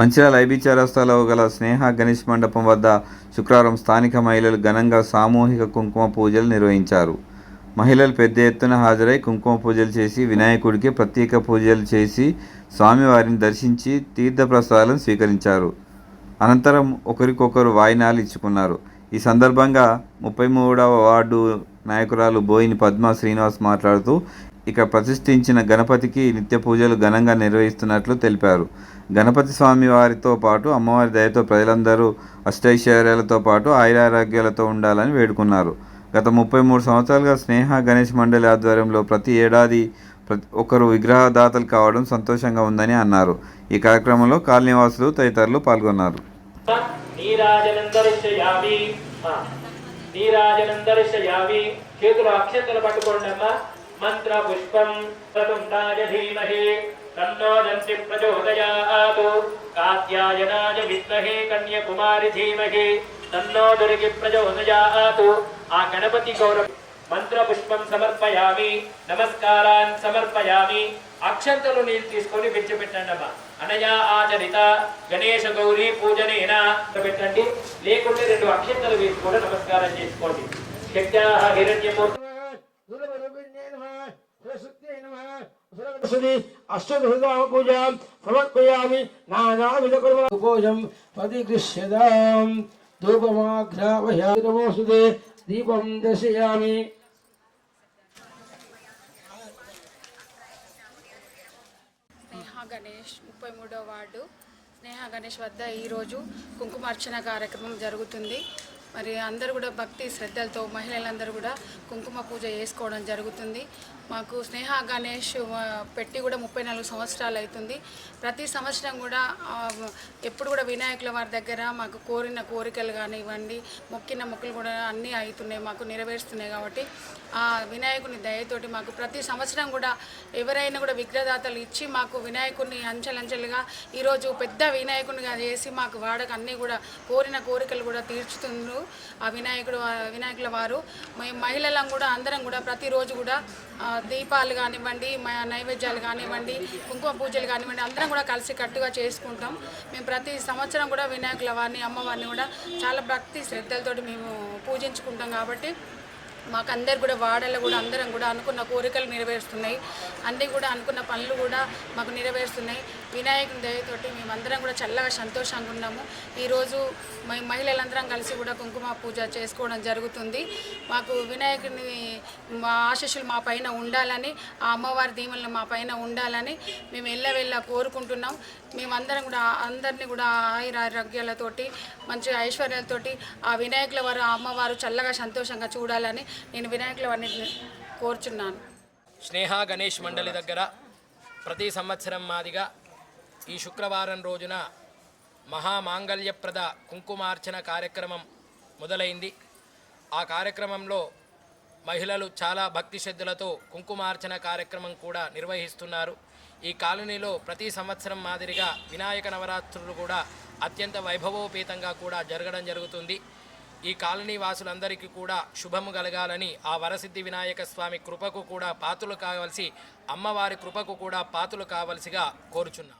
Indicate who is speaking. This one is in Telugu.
Speaker 1: మంచిర్యాల ఐబీ చౌరస్తాలో గల స్నేహ గణేష్ మండపం వద్ద శుక్రవారం స్థానిక మహిళలు ఘనంగా సామూహిక కుంకుమ పూజలు నిర్వహించారు. మహిళలు పెద్ద ఎత్తున హాజరై కుంకుమ పూజలు చేసి వినాయకుడికి ప్రత్యేక పూజలు చేసి స్వామివారిని దర్శించి తీర్థప్రసాదం స్వీకరించారు. అనంతరం ఒకరికొకరు వాయినాలు ఇచ్చుకున్నారు. ఈ సందర్భంగా ముప్పై మూడవ వార్డు నాయకురాలు బోయిని పద్మ శ్రీనివాస్ మాట్లాడుతూ ఇక ప్రతిష్ఠించిన గణపతికి నిత్య పూజలు ఘనంగా నిర్వహిస్తున్నట్లు తెలిపారు. గణపతి స్వామి వారితో పాటు అమ్మవారి దయతో ప్రజలందరూ అష్టైశ్వర్యాలతో పాటు ఆయురారోగ్యాలతో ఉండాలని వేడుకున్నారు. గత ముప్పై మూడు సంవత్సరాలుగా స్నేహ గణేష్ మండలి ఆధ్వర్యంలో ప్రతి ఏడాది ప్రతి ఒకరు విగ్రహదాతలు కావడం సంతోషంగా ఉందని అన్నారు. ఈ కార్యక్రమంలో కాలనీవాసులు తదితరులు పాల్గొన్నారు.
Speaker 2: చేతులు అక్షంతలు పట్టుకోండి అమ్మా పుష్పం ప్రతుండాయ ధీమహి తన్నో దంతి ప్రచోదయాతు కాత్యాయనాయ విద్మహే కన్యకుమారి ధీమహి తన్నో దుర్గి ప్రచోదయాతు ఆ గణపతి గౌరవ మంత్రపుష్పం సమర్పయామి నమస్కారాన్ని సమర్పయామి అక్షంతలు నీళ్ళు తీసుకొని విడిచిపెట్టండి అమ్మా అనయా ఆచరిత గణేష గౌరీ పూజనేన పెట్టండి లేకుంటే రెండు అక్షంతలు వేసి కూడా నమస్కారం చేసుకోండి। శక్త్యా హిరణ్యమూర్తి
Speaker 3: అష్టభుజాం సమర్పయామి నానా పూజం ప్రతిగృహ్యతాం ధూపమాఘ్రావయామి నమోస్తుతే దీపం దర్శయామి.
Speaker 4: స్నేహ గణేష్ ముప్పై మూడో వార్డు. స్నేహ గణేష్ వద్ద ఈరోజు కుంకుమార్చన కార్యక్రమం జరుగుతుంది. మరి అందరూ కూడా భక్తి శ్రద్ధలతో మహిళలందరూ కూడా కుంకుమ పూజ చేసుకోవడం జరుగుతుంది. మాకు స్నేహ గణేష్ పెట్టి కూడా ముప్పై నాలుగు సంవత్సరాలు అవుతుంది ప్రతి సంవత్సరం కూడా ఎప్పుడు కూడా వినాయకుల వారి దగ్గర మాకు కోరిన కోరికలు కానివ్వండి మొక్కిన మొక్కలు కూడా అన్నీ అవుతున్నాయి మాకు నెరవేరుస్తున్నాయి కాబట్టి ఆ వినాయకుని దయతోటి మాకు ప్రతి సంవత్సరం కూడా ఎవరైనా కూడా విగ్రహదాతలు ఇచ్చి మాకు వినాయకుడిని అంచెలంచెలుగా ఈరోజు పెద్ద వినాయకునిగా చేసి మాకు వాడక అన్నీ కూడా కోరిన కోరికలు కూడా తీర్చుతుండ్రు. ఆ వినాయకుడు వినాయకుల వారు. మేము మహిళలం కూడా అందరం కూడా ప్రతిరోజు కూడా దీపాలు కానివ్వండి మా నైవేద్యాలు కానివ్వండి కుంకుమ పూజలు కానివ్వండి అందరం కూడా కలిసి కట్టుగా చేసుకుంటాం. మేము ప్రతి సంవత్సరం కూడా వినాయకుల వారిని అమ్మవారిని కూడా చాలా భక్తి శ్రద్ధలతోటి మేము పూజించుకుంటాం కాబట్టి మాకు అందరు కూడా వాడలో కూడా అందరం కూడా అనుకున్న కోరికలు నెరవేరుస్తున్నాయి. అన్నీ కూడా అనుకున్న పనులు కూడా మాకు నెరవేరుస్తున్నాయి. వినాయకుని దయతోటి మేమందరం కూడా చల్లగా సంతోషంగా ఉన్నాము. ఈరోజు మేము మహిళలందరం కలిసి కూడా కుంకుమ పూజ చేసుకోవడం జరుగుతుంది. మాకు వినాయకుని మా ఆశీస్సులు మా పైన ఉండాలని ఆ అమ్మవారి దీవెనలు మా పైన ఉండాలని మేము ఎల్లవెళ్ళ కోరుకుంటున్నాం. మేమందరం కూడా అందరినీ కూడా ఆయురారోగ్యాలతోటి మంచి ఐశ్వర్యాలతోటి ఆ వినాయకుల వారు ఆ అమ్మవారు చల్లగా సంతోషంగా చూడాలని నేను వినాయకులు అన్నింటిని కోరుచున్నాను.
Speaker 5: స్నేహ గణేష్ మండలి దగ్గర ప్రతి సంవత్సరం మాదిగా ఈ శుక్రవారం రోజున మహామాంగళ్యప్రద కుంకుమార్చన కార్యక్రమం మొదలైంది. ఆ కార్యక్రమంలో మహిళలు చాలా భక్తి శ్రద్ధలతో కుంకుమార్చన కార్యక్రమం కూడా నిర్వహిస్తున్నారు. ఈ కాలనీలో ప్రతి సంవత్సరం మాదిరిగా వినాయక నవరాత్రులు కూడా అత్యంత వైభవోపేతంగా కూడా జరగడం జరుగుతుంది. ఈ కాలనీ వాసులందరికీ కూడా శుభము కలగాలని ఆ వరసిద్ధి వినాయక స్వామి కృపకు కూడా పాతులు కావలసి అమ్మవారి కృపకు కూడా పాతులు కావలసిగా కోరుచున్నాం